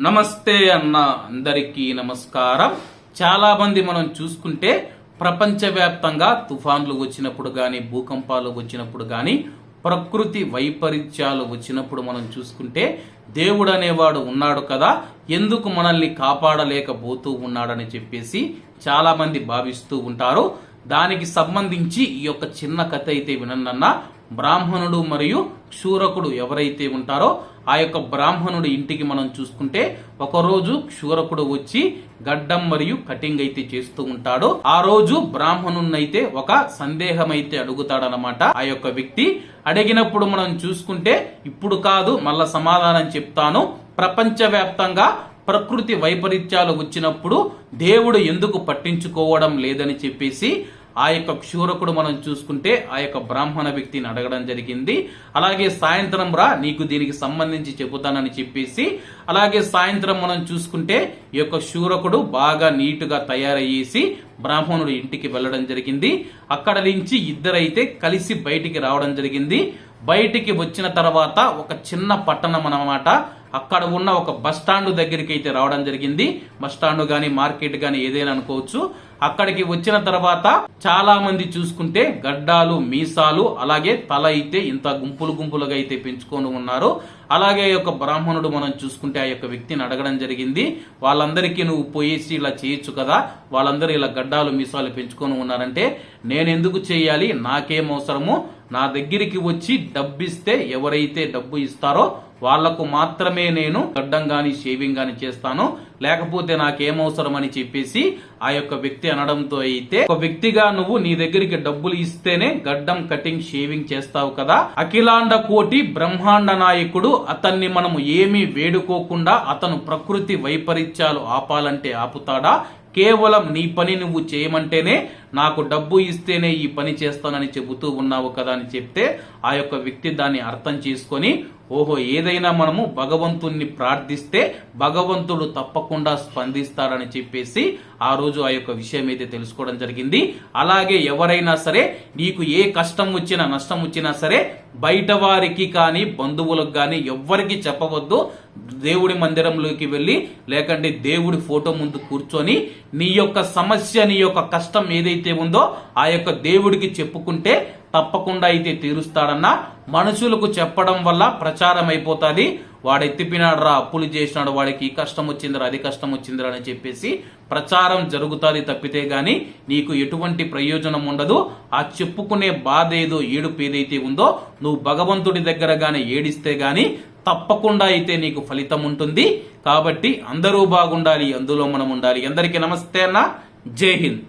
నమస్తే అన్న అందరికీ నమస్కారం. చాలా మంది మనం చూసుకుంటే ప్రపంచవ్యాప్తంగా తుఫాన్లు వచ్చినప్పుడు కానీ భూకంపాలు వచ్చినప్పుడు కానీ ప్రకృతి వైపరీత్యాలు వచ్చినప్పుడు మనం చూసుకుంటే దేవుడు అనేవాడు ఉన్నాడు కదా. ఎందుకు మనల్ని కాపాడలేకపోతూ ఉన్నాడని చెప్పేసి చాలా మంది భావిస్తూ ఉంటారు. దానికి సంబంధించి ఈ యొక్క చిన్న కథ అయితే వినన్నా బ్రాహ్మణుడు మరియు క్షూరకుడు ఎవరైతే ఉంటారో ఆ యొక్క బ్రాహ్మణుడి ఇంటికి మనం చూసుకుంటే ఒకరోజు క్షూరకుడు వచ్చి గడ్డం మరియు కటింగ్ అయితే చేస్తూ ఉంటాడు. ఆ రోజు బ్రాహ్మణున్నైతే ఒక సందేహం అయితే అడుగుతాడనమాట ఆ యొక్క వ్యక్తి. అడిగినప్పుడు మనం చూసుకుంటే ఇప్పుడు కాదు మళ్ళా సమాధానం చెప్తాను. ప్రపంచవ్యాప్తంగా ప్రకృతి వైపరీత్యాలు వచ్చినప్పుడు దేవుడు ఎందుకు పట్టించుకోవడం లేదని చెప్పేసి ఆ యొక్క క్షూరకుడు మనం చూసుకుంటే ఆ యొక్క బ్రాహ్మణ వ్యక్తిని అడగడం జరిగింది. అలాగే సాయంత్రం రా నీకు దీనికి సంబంధించి చెబుతానని చెప్పేసి అలాగే సాయంత్రం మనం చూసుకుంటే ఈ యొక్క శూరకుడు బాగా నీటుగా తయారయ్యేసి బ్రాహ్మణుడు ఇంటికి వెళ్ళడం జరిగింది. అక్కడ నుంచి ఇద్దరైతే కలిసి బయటికి రావడం జరిగింది. బయటికి వచ్చిన తర్వాత ఒక చిన్న పట్టణం అనమాట అక్కడ ఉన్న ఒక బస్ స్టాండ్ దగ్గరికి అయితే రావడం జరిగింది. బస్ స్టాండ్ గాని మార్కెట్ గాని ఏదైనా అనుకోవచ్చు. అక్కడికి వచ్చిన తర్వాత చాలా మంది చూసుకుంటే గడ్డాలు మీసాలు అలాగే తల అయితే ఇంత గుంపులు గుంపులుగా అయితే పెంచుకొని ఉన్నారు. అలాగే యొక్క బ్రాహ్మణుడు మనం చూసుకుంటే ఆ యొక్క వ్యక్తిని అడగడం జరిగింది. వాళ్ళందరికీ నువ్వు పోయేసి ఇలా చేయొచ్చు కదా. వాళ్ళందరూ ఇలా గడ్డాలు మీసాలు పెంచుకొని ఉన్నారంటే నేను ఎందుకు చేయాలి? నాకేం అవసరము? నా దగ్గరికి వచ్చి డబ్బిస్తే ఎవరైతే డబ్బు ఇస్తారో వాళ్ళకు మాత్రమే నేను గడ్డం గాని షేవింగ్ గాని చేస్తాను. లేకపోతే నాకేమవసరం అని చెప్పేసి ఆ యొక్క వ్యక్తి అనడంతో అయితే ఒక వ్యక్తిగా నువ్వు నీ దగ్గరికి డబ్బులు ఇస్తేనే గడ్డం కటింగ్ షేవింగ్ చేస్తావు కదా. అఖిలాండ కోటి బ్రహ్మాండ నాయకుడు అతన్ని మనము ఏమీ వేడుకోకుండా అతను ప్రకృతి వైపరీత్యాలు ఆపాలంటే ఆపుతాడా? కేవలం నీ పని నువ్వు చేయమంటేనే నాకు డబ్బు ఇస్తేనే ఈ పని చేస్తానని చెబుతూ ఉన్నావు కదా అని చెప్తే ఆ యొక్క వ్యక్తి దాన్ని అర్థం చేసుకొని ఓహో ఏదైనా మనము భగవంతుణ్ణి ప్రార్థిస్తే భగవంతుడు తప్పకుండా స్పందిస్తాడని చెప్పేసి ఆ రోజు ఆ యొక్క విషయం అయితే తెలుసుకోవడం జరిగింది. అలాగే ఎవరైనా సరే నీకు ఏ కష్టం వచ్చినా నష్టం వచ్చినా సరే బయట వారికి కానీ బంధువులకు కానీ ఎవ్వరికి చెప్పవద్దు. దేవుడి మందిరంలోకి వెళ్ళి లేకంటే దేవుడి ఫోటో ముందు కూర్చొని నీ యొక్క సమస్య నీ యొక్క కష్టం ఏదైతే ఏదైతే ఉందో ఆ యొక్క దేవుడికి చెప్పుకుంటే తప్పకుండా అయితే తీరుస్తాడన్న మనుషులకు చెప్పడం వల్ల ప్రచారం అయిపోతుంది. వాడు ఎత్తిపినాడు రా అప్పులు చేసినాడు వాడికి ఈ కష్టం వచ్చిందిరా అది కష్టం వచ్చిందిరా అని చెప్పేసి ప్రచారం జరుగుతుంది తప్పితే గాని నీకు ఎటువంటి ప్రయోజనం ఉండదు. ఆ చెప్పుకునే బాధ ఏదో ఏడుపు ఏదైతే ఉందో నువ్వు భగవంతుడి దగ్గర గాని ఏడిస్తే గాని తప్పకుండా అయితే నీకు ఫలితం ఉంటుంది. కాబట్టి అందరూ బాగుండాలి అందులో మనం ఉండాలి. అందరికీ నమస్తే అన్న. జై హింద్.